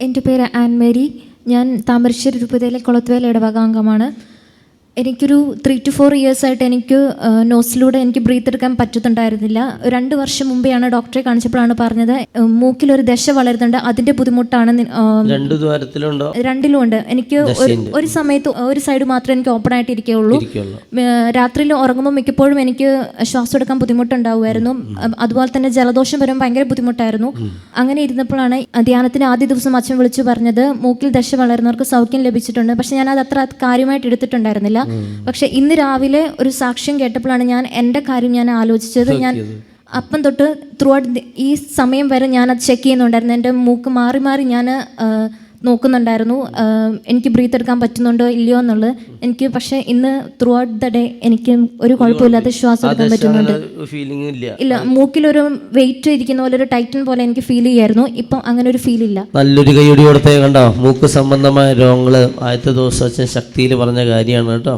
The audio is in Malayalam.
എന്റെ പേര് ആൻ മേരി ഞാൻ താമരശ്ശേരി രൂപതയിലെ കുളത്തുവേല ഇടവക അംഗമാണ്. എനിക്കൊരു ത്രീ ടു ഫോർ ഇയേഴ്സ് ആയിട്ട് എനിക്ക് നോസിലൂടെ എനിക്ക് ബ്രീത്ത് എടുക്കാൻ പറ്റുന്നുണ്ടായിരുന്നില്ല രണ്ട് വർഷം മുമ്പെയാണ് ഡോക്ടറെ കാണിച്ചപ്പോഴാണ് പറഞ്ഞത് മൂക്കിൽ ഒരു ദശ വളരുന്നുണ്ട് അതിന്റെ ബുദ്ധിമുട്ടാണ് രണ്ടിലും ഉണ്ട് എനിക്ക് ഒരു സമയത്ത് ഒരു സൈഡ് മാത്രമേ എനിക്ക് ഓപ്പൺ ആയിട്ട് ഇരിക്കുകയുള്ളൂ. രാത്രിയിൽ ഉറങ്ങുമ്പോൾ മിക്കപ്പോഴും എനിക്ക് ശ്വാസം എടുക്കാൻ ബുദ്ധിമുട്ടുണ്ടാവുമായിരുന്നു. അതുപോലെ തന്നെ ജലദോഷം വരുമ്പോൾ ഭയങ്കര ബുദ്ധിമുട്ടായിരുന്നു. അങ്ങനെ ഇരുന്നപ്പോഴാണ് ധ്യാനത്തിന് ആദ്യ ദിവസം അച്ഛൻ വിളിച്ചു പറഞ്ഞത് മൂക്കിൽ ദശ വളരുന്നവർക്ക് സൗഖ്യം ലഭിച്ചിട്ടുണ്ട്. പക്ഷെ ഞാൻ അത് അത്ര കാര്യമായിട്ട് എടുത്തിട്ടുണ്ടായിരുന്നില്ല. പക്ഷെ ഇന്ന് രാവിലെ ഒരു സാക്ഷ്യം കേട്ടപ്പോഴാണ് ഞാൻ എന്റെ കാര്യം ഞാൻ ആലോചിച്ചത്. ഞാൻ അപ്പം തൊട്ട് ത്രൂ ഔട്ട് ഈ സമയം വരെ ഞാൻ അത് ചെക്ക് ചെയ്യുന്നുണ്ടായിരുന്നു. എന്റെ മൂക്ക് മാറി മാറി ഞാൻ നോക്കുന്നുണ്ടായിരുന്നു. എനിക്ക് ബ്രീത്ത് എടുക്കാൻ പറ്റുന്നുണ്ടോ ഇല്ലയോ എന്നുള്ളത്. എനിക്ക് പക്ഷേ ഇന്ന് ത്രൂ ഔട്ട് ദ ഡേ എനിക്ക് ഒരു കുഴപ്പമില്ലാതെ ശ്വാസം എടുക്കാൻ പറ്റുന്നുണ്ട്. ഇല്ല. മൂക്കിലൊരു വെയിറ്റ് ഇരിക്കുന്ന പോലെ ഒരു ടൈറ്റൻ പോലെ എനിക്ക് ഫീൽ ചെയ്യായിരുന്നു. ഇപ്പം അങ്ങനെ ഒരു ഫീൽ ഇല്ല. നല്ലൊരു കൈയടി കൊടുത്തേ കണ്ടോ? മൂക്ക് സംബന്ധമായ രോഗങ്ങൾ ആദ്യത്തെ ദിവസം ശക്തിയിൽ പറഞ്ഞ കാര്യമാണ് കേട്ടോ.